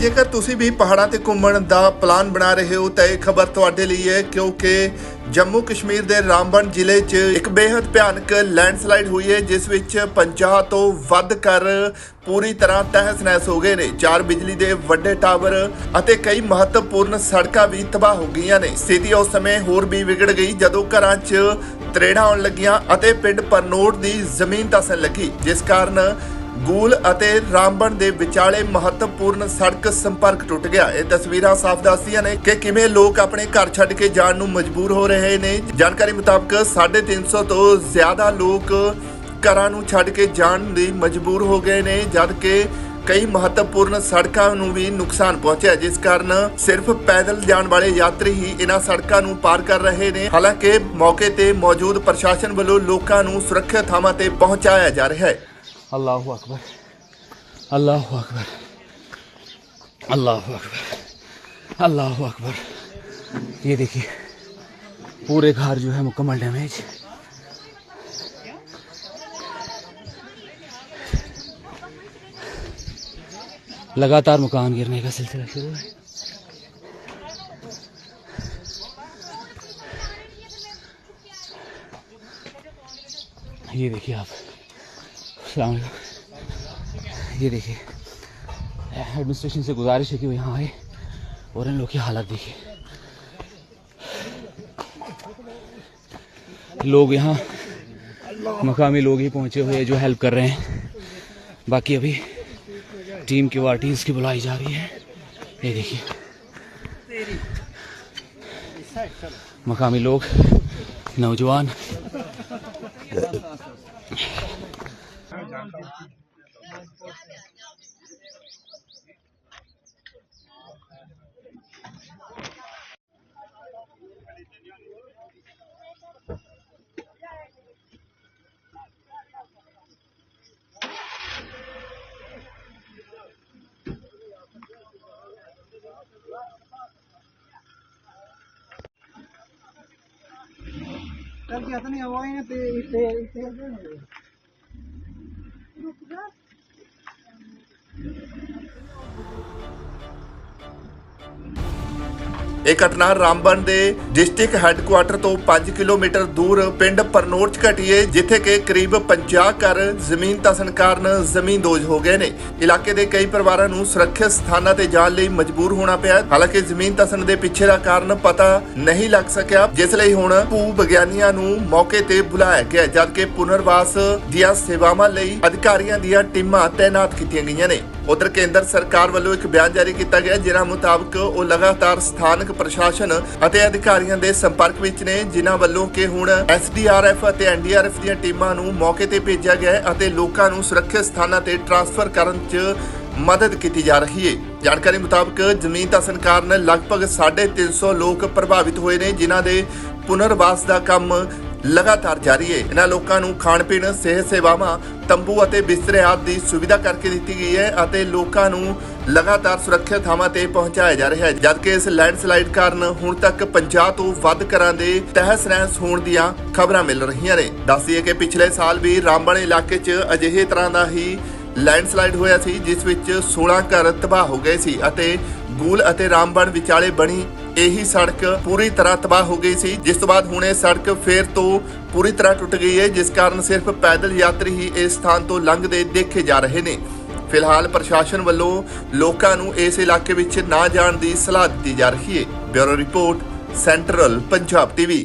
ਜੇਕਰ ਤੁਸੀਂ ਵੀ ਪਹਾੜਾਂ ਤੇ ਘੁੰਮਣ ਦਾ ਪਲਾਨ ਬਣਾ ਰਹੇ ਹੋ, ਤਾਂ ਇਹ ਖਬਰ ਤੁਹਾਡੇ ਲਈ ਹੈ, ਕਿਉਂਕਿ ਜੰਮੂ ਕਸ਼ਮੀਰ ਦੇ ਰਾਮਬਨ ਜ਼ਿਲ੍ਹੇ 'ਚ ਇੱਕ ਬੇहद ਭਿਆਨਕ ਲੈਂਡਸਲਾਈਡ ਹੋਈ ਹੈ, ਜਿਸ ਵਿੱਚ 50 ਤੋਂ ਵੱਧ ਘਰ ਪੂਰੀ ਤਰ੍ਹਾਂ ਤਹਿਸ-ਨਹਿਸ ਹੋ ਗਏ ਨੇ। ਚਾਰ ਬਿਜਲੀ ਦੇ ਵੱਡੇ ਟਾਵਰ ਅਤੇ ਕਈ ਮਹੱਤਵਪੂਰਨ ਸੜਕਾਂ ਵੀ ਤਬਾਹ ਹੋ ਗਈਆਂ ਨੇ। ਸਥਿਤੀ ਉਸ ਸਮੇਂ ਹੋਰ ਵੀ ਵਿਗੜ ਗਈ, ਜਦੋਂ ਘਰਾਂ 'ਚ ਤਰੇੜਾਂ ਆਉਣ ਲੱਗੀਆਂ ਅਤੇ ਪਿੰਡ ਪਰਨੋਟ ਦੀ ਜ਼ਮੀਨ ਧਸਣ ਲੱਗੀ, ਜਿਸ ਕਾਰਨ ਗੂਲ ਅਤੇ ਰਾਮਬਨ ਦੇ ਵਿਚਾਲੇ ਮਹੱਤਵਪੂਰਨ ਸੜਕ ਸੰਪਰਕ ਟੁੱਟ ਗਿਆ। ਇਹ ਤਸਵੀਰਾਂ ਸਾਫ਼ ਦੱਸਦੀਆਂ ਨੇ ਕਿ ਕਿਵੇਂ ਲੋਕ ਆਪਣੇ ਘਰ ਛੱਡ ਕੇ ਜਾਣ ਨੂੰ ਮਜਬੂਰ ਹੋ ਰਹੇ ਨੇ। ਜਾਣਕਾਰੀ ਮੁਤਾਬਕ 350 ਤੋਂ ਜ਼ਿਆਦਾ ਲੋਕ ਘਰਾਂ ਨੂੰ ਛੱਡ ਕੇ ਜਾਣ ਲਈ ਮਜਬੂਰ ਹੋ ਗਏ ਨੇ, ਜਦ ਕਿ ਕਈ ਮਹੱਤਵਪੂਰਨ ਸੜਕਾਂ ਨੂੰ ਵੀ ਨੁਕਸਾਨ ਪਹੁੰਚਿਆ, ਜਿਸ ਕਾਰਨ ਸਿਰਫ ਪੈਦਲ ਜਾਣ ਵਾਲੇ ਯਾਤਰੀ ਹੀ ਇਹਨਾਂ ਸੜਕਾਂ ਨੂੰ ਪਾਰ ਕਰ ਰਹੇ ਨੇ। ਹਾਲਾਂਕਿ ਮੌਕੇ ਤੇ ਮੌਜੂਦ ਪ੍ਰਸ਼ਾਸਨ ਵੱਲੋਂ ਲੋਕਾਂ ਨੂੰ ਸੁਰੱਖਿਅਤ ਥਾਵਾਂ ਤੇ ਪਹੁੰਚਾਇਆ ਜਾ ਰਿਹਾ ਹੈ। अल्लाह अकबर अल्लाह अकबर अल्लाह अकबर अल्लाह अकबर ये देखिए, पूरे घर जो है मुकम्मल डैमेज लगातार मकान गिरने का सिलसिला शुरू है। ये देखिए आप। ये देखिए एडमिनिस्ट्रेशन से गुजारिश है कि वो यहाँ आए और इन लोग की हालत देखिए। लोग यहाँ, मकामी लोग ही पहुँचे हुए हैं जो हेल्प कर रहे हैं। बाकी अभी टीम की वार्टीज की बुलाई जा रही है। ये देखिए, मकामी लोग, नौजवान। 南高地。Tapi katanya awalnya itu itu itu ਇਹ ਘਟਨਾ ਰਾਮਬਨ ਦੇ ਡਿਸਟ੍ਰਿਕਟ ਹੈੱਡਕੁਆਟਰ ਤੋਂ 5 ਕਿਲੋਮੀਟਰ ਦੂਰ ਪਿੰਡ ਪਰਨੋਟ 'ਚ ਘਟੀ ਹੈ ਜਿੱਥੇ ਕਿ ਕਰੀਬ 50 ਘਰ ਜ਼ਮੀਨ ਧਸਣ ਕਾਰਨ ਜ਼ਮੀਨਦੋਜ਼ ਹੋ ਗਏ ਨੇ। ਇਲਾਕੇ ਦੇ ਕਈ ਪਰਿਵਾਰਾਂ ਨੂੰ ਸੁਰੱਖਿਅਤ ਸਥਾਨਾਂ ਤੇ ਜਾਣ ਲਈ ਮਜਬੂਰ ਹੋਣਾ ਪਿਆ ਹਾਲਾਂਕਿ ਜ਼ਮੀਨ ਧਸਣ ਦੇ ਪਿੱਛੇ ਦਾ ਕਾਰਨ ਪਤਾ ਨਹੀਂ ਲੱਗ ਸਕਿਆ, ਜਿਸ ਲਈ ਹੁਣ ਭੂ ਵਿਗਿਆਨੀਆਂ ਨੂੰ ਮੌਕੇ ਤੇ ਬੁਲਾਇਆ ਗਿਆ, ਜਦਕਿ ਪੁਨਰਵਾਸ ਦੀਆਂ ਸੇਵਾਵਾਂ ਲਈ ਅਧਿਕਾਰੀਆਂ ਦੀਆਂ ਟੀਮਾਂ ਤਾਇਨਾਤ ਕੀਤੀਆਂ ਗਈਆਂ ਨੇ। ਉਧਰ ਕੇਂਦਰ ਸਰਕਾਰ ਵੱਲੋਂ ਇੱਕ ਬਿਆਨ ਜਾਰੀ ਕੀਤਾ ਗਿਆ ਜਿਨ੍ਹਾਂ ਮੁਤਾਬਕ ਉਹ ਲਗਾਤਾਰ ਸਥਾਨਕ ਪ੍ਰਸ਼ਾਸਨ ਅਤੇ ਅਧਿਕਾਰੀਆਂ ਦੇ ਸੰਪਰਕ ਵਿੱਚ ਨੇ, ਜਿਨ੍ਹਾਂ ਵੱਲੋਂ ਕਿ ਹੁਣ ਐਸਡੀਆਰਐਫ ਅਤੇ ਐਨਡੀਆਰਐਫ ਦੀਆਂ ਟੀਮਾਂ ਨੂੰ ਮੌਕੇ ਤੇ ਭੇਜਿਆ ਗਿਆ ਹੈ ਅਤੇ ਲੋਕਾਂ ਨੂੰ ਸੁਰੱਖਿਅਤ ਸਥਾਨਾਂ ਤੇ ਟਰਾਂਸਫਰ ਕਰਨ 'ਚ ਮਦਦ ਕੀਤੀ ਜਾ ਰਹੀ ਹੈ। ਜਾਣਕਾਰੀ ਮੁਤਾਬਕ ਜ਼ਮੀਨ ਧਸਣ ਕਾਰਨ ਲਗਭਗ 350 ਲੋਕ ਪ੍ਰਭਾਵਿਤ ਹੋਏ ਨੇ, ਜਿਨ੍ਹਾਂ ਦੇ ਪੁਨਰਵਾਸ ਦਾ ਕੰਮ ਲਗਾਤਾਰ ਜਾਰੀ ਹੈ। ਇਹਨਾਂ ਲੋਕਾਂ ਨੂੰ ਖਾਣ ਪੀਣ, ਸਿਹਤ ਸੇਵਾਵਾਂ, ਤੰਬੂ ਅਤੇ ਬਿਸਤਰੇ ਆਦਿ ਦੀ ਸੁਵਿਧਾ ਕਰਕੇ ਦਿੱਤੀ ਗਈ ਹੈ ਅਤੇ ਲੋਕਾਂ ਨੂੰ ਲਗਾਤਾਰ ਸੁਰੱਖਿਅਤ ਥਾਵਾਂ ਤੇ ਪਹੁੰਚਾਇਆ ਜਾ ਰਿਹਾ ਹੈ। ਜਦਕਿ ਇਸ ਲੈਂਡਸਲਾਈਡ ਕਾਰਨ ਹੁਣ ਤੱਕ 50 ਤੋਂ ਵੱਧ ਘਰਾਂ ਦੇ ਤਹਿਸ ਨਹਿਸ ਹੋਣ ਦੀਆਂ ਖਬਰਾਂ ਮਿਲ ਰਹੀਆਂ ਨੇ। ਦੱਸਦੀਏ ਕਿ ਪਿਛਲੇ ਸਾਲ ਵੀ ਰਾਮਬਨ ਇਲਾਕੇ 'ਚ ਅਜਿਹੇ ਤਰ੍ਹਾਂ ਦਾ ਹੀ ਲੈਂਡਸਲਾਈਡ ਹੋਇਆ ਸੀ, ਜਿਸ ਵਿੱਚ 16 ਘਰ ਤਬਾਹ ਹੋ ਗਏ ਸੀ ਅਤੇ ਗੂਲ ਅਤੇ ਰਾਮਬਨ ਵਿਚਾਲੇ ਬਣੀ ਇਹੀ ਸੜਕ ਪੂਰੀ ਤਰ੍ਹਾਂ ਤਬਾਹ ਹੋ ਗਈ ਸੀ। ਜਿਸ ਤੋਂ ਬਾਅਦ ਹੁਣ ਇਹ ਸੜਕ ਫੇਰ ਤੋਂ ਪੂਰੀ ਤਰ੍ਹਾਂ ਟੁੱਟ ਗਈ ਹੈ, ਜਿਸ ਕਾਰਨ ਸਿਰਫ ਪੈਦਲ ਯਾਤਰੀ ਹੀ ਇਸ ਸਥਾਨ ਤੋਂ ਲੰਘਦੇ ਦੇਖੇ ਜਾ ਰਹੇ ਨੇ। ਫਿਲਹਾਲ ਪ੍ਰਸ਼ਾਸਨ ਵੱਲੋਂ ਲੋਕਾਂ ਨੂੰ ਇਸ ਇਲਾਕੇ ਵਿੱਚ ਨਾ ਜਾਣ ਦੀ ਸਲਾਹ ਦਿੱਤੀ ਜਾ ਰਹੀ ਹੈ। Bureau report, central Punjab TV.